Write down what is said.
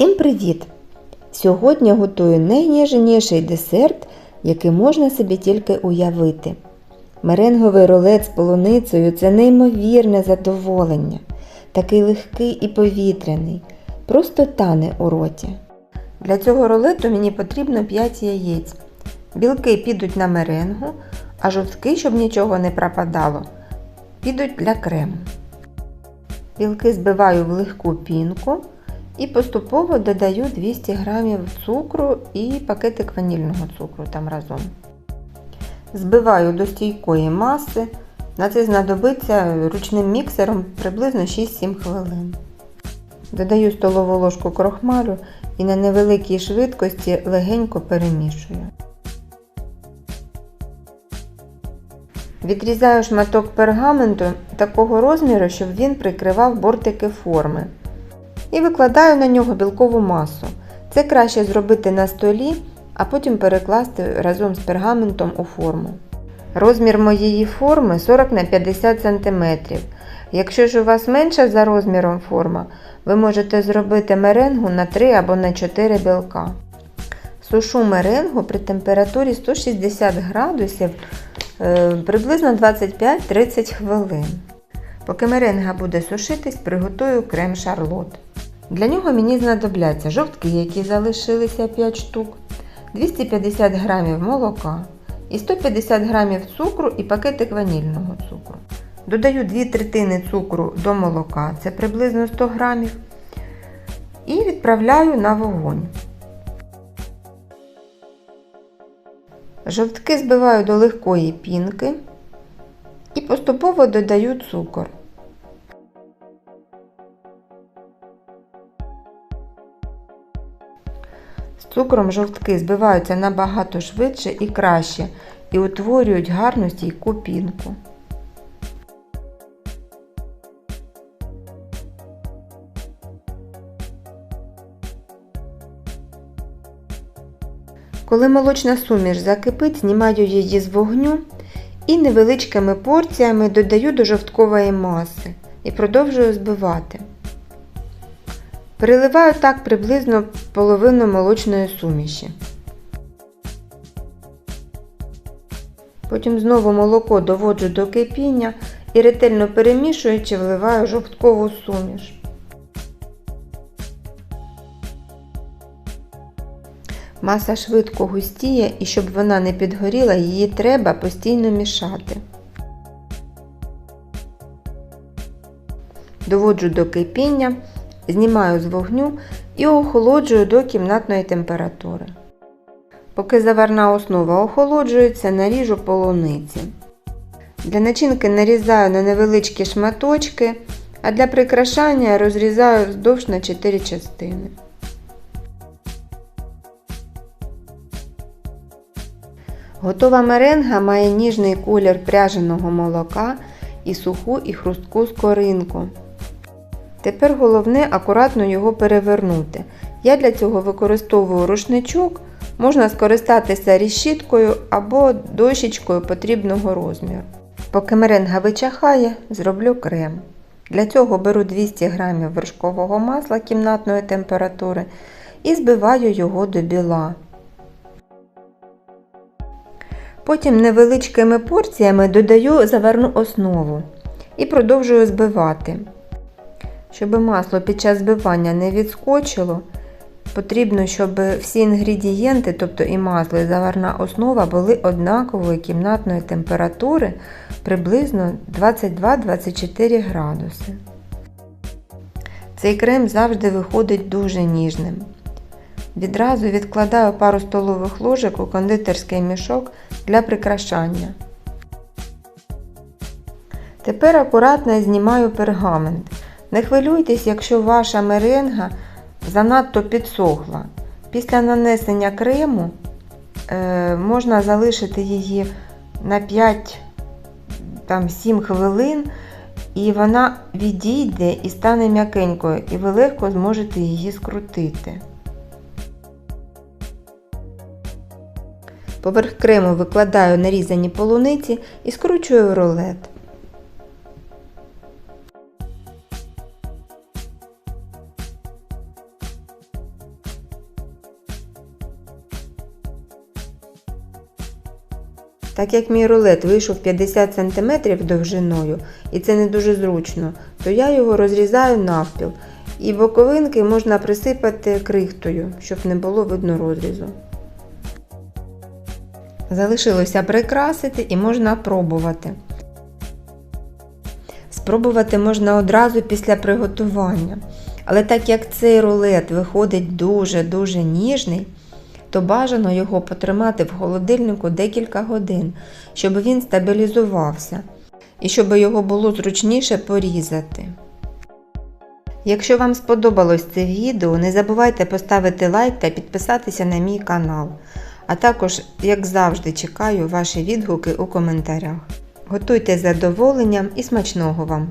Всім привіт! Сьогодні готую найніжніший десерт, який можна собі тільки уявити. Меренговий рулет з полуницею це неймовірне задоволення, такий легкий і повітряний, просто тане у роті. Для цього рулету мені потрібно 5 яєць. Білки підуть на меренгу, а жовтки, щоб нічого не пропадало, підуть для крему. Білки збиваю в легку пінку і поступово додаю 200 г цукру і пакетик ванільного цукру там разом. Збиваю до стійкої маси. На це знадобиться ручним міксером приблизно 6-7 хвилин. Додаю столову ложку крохмалю і на невеликій швидкості легенько перемішую. Відрізаю шматок пергаменту такого розміру, щоб він прикривав бортики форми. І викладаю на нього білкову масу. Це краще зробити на столі, а потім перекласти разом з пергаментом у форму. Розмір моєї форми 40 на 50 см. Якщо ж у вас менша за розміром форма, ви можете зробити меренгу на 3 або на 4 білка. Сушу меренгу при температурі 160 градусів е, приблизно 25-30 хвилин. Поки меренга буде сушитись, приготую крем шарлот. Для нього мені знадобляться жовтки, які залишилися 5 штук, 250 г молока і 150 г цукру і пакетик ванільного цукру. Додаю 2 третини цукру до молока, це приблизно 100 г, і відправляю на вогонь. Жовтки збиваю до легкої пінки і поступово додаю цукор. Цукром жовтки збиваються набагато швидше і краще і утворюють гарну стійку пінку. Коли молочна суміш закипить, знімаю її з вогню і невеличкими порціями додаю до жовткової маси і продовжую збивати. Переливаю так приблизно половину молочної суміші. Потім знову молоко доводжу до кипіння і ретельно перемішуючи вливаю жовткову суміш. Маса швидко густіє і щоб вона не підгоріла, її треба постійно мішати. Доводжу до кипіння, знімаю з вогню і охолоджую до кімнатної температури. Поки заварна основа охолоджується, наріжу полуниці. Для начинки нарізаю на невеличкі шматочки, а для прикрашання розрізаю вздовж на 4 частини. Готова меренга має ніжний колір пряженого молока і суху і хрустку скоринку. Тепер головне акуратно його перевернути. Я для цього використовую рушничок, можна скористатися рішіткою або дощечкою потрібного розміру. Поки меренга вичахає, зроблю крем. Для цього беру 200 г вершкового масла кімнатної температури і збиваю його до біла. Потім невеличкими порціями додаю заварну основу і продовжую збивати. Щоб масло під час збивання не відскочило, потрібно, щоб всі інгредієнти, тобто і масло, і заварна основа, були однакової кімнатної температури приблизно 22-24 градуси. Цей крем завжди виходить дуже ніжним. Відразу відкладаю пару столових ложок у кондитерський мішок для прикрашання. Тепер акуратно знімаю пергамент. Не хвилюйтесь, якщо ваша меренга занадто підсохла. Після нанесення крему е, можна залишити її на 5-7 хвилин, і вона відійде і стане м'якенькою, і ви легко зможете її скрутити. Поверх крему викладаю нарізані полуниці і скручую рулет. Так як мій рулет вийшов 50 см довжиною, і це не дуже зручно, то я його розрізаю навпіл. І боковинки можна присипати крихтою, щоб не було видно розрізу. Залишилося прикрасити і можна пробувати. Спробувати можна одразу після приготування. Але так як цей рулет виходить дуже-дуже ніжний, то бажано його потримати в холодильнику декілька годин, щоб він стабілізувався і щоб його було зручніше порізати. Якщо вам сподобалось це відео, не забувайте поставити лайк та підписатися на мій канал. А також, як завжди, чекаю ваші відгуки у коментарях. Готуйте з задоволенням і смачного вам!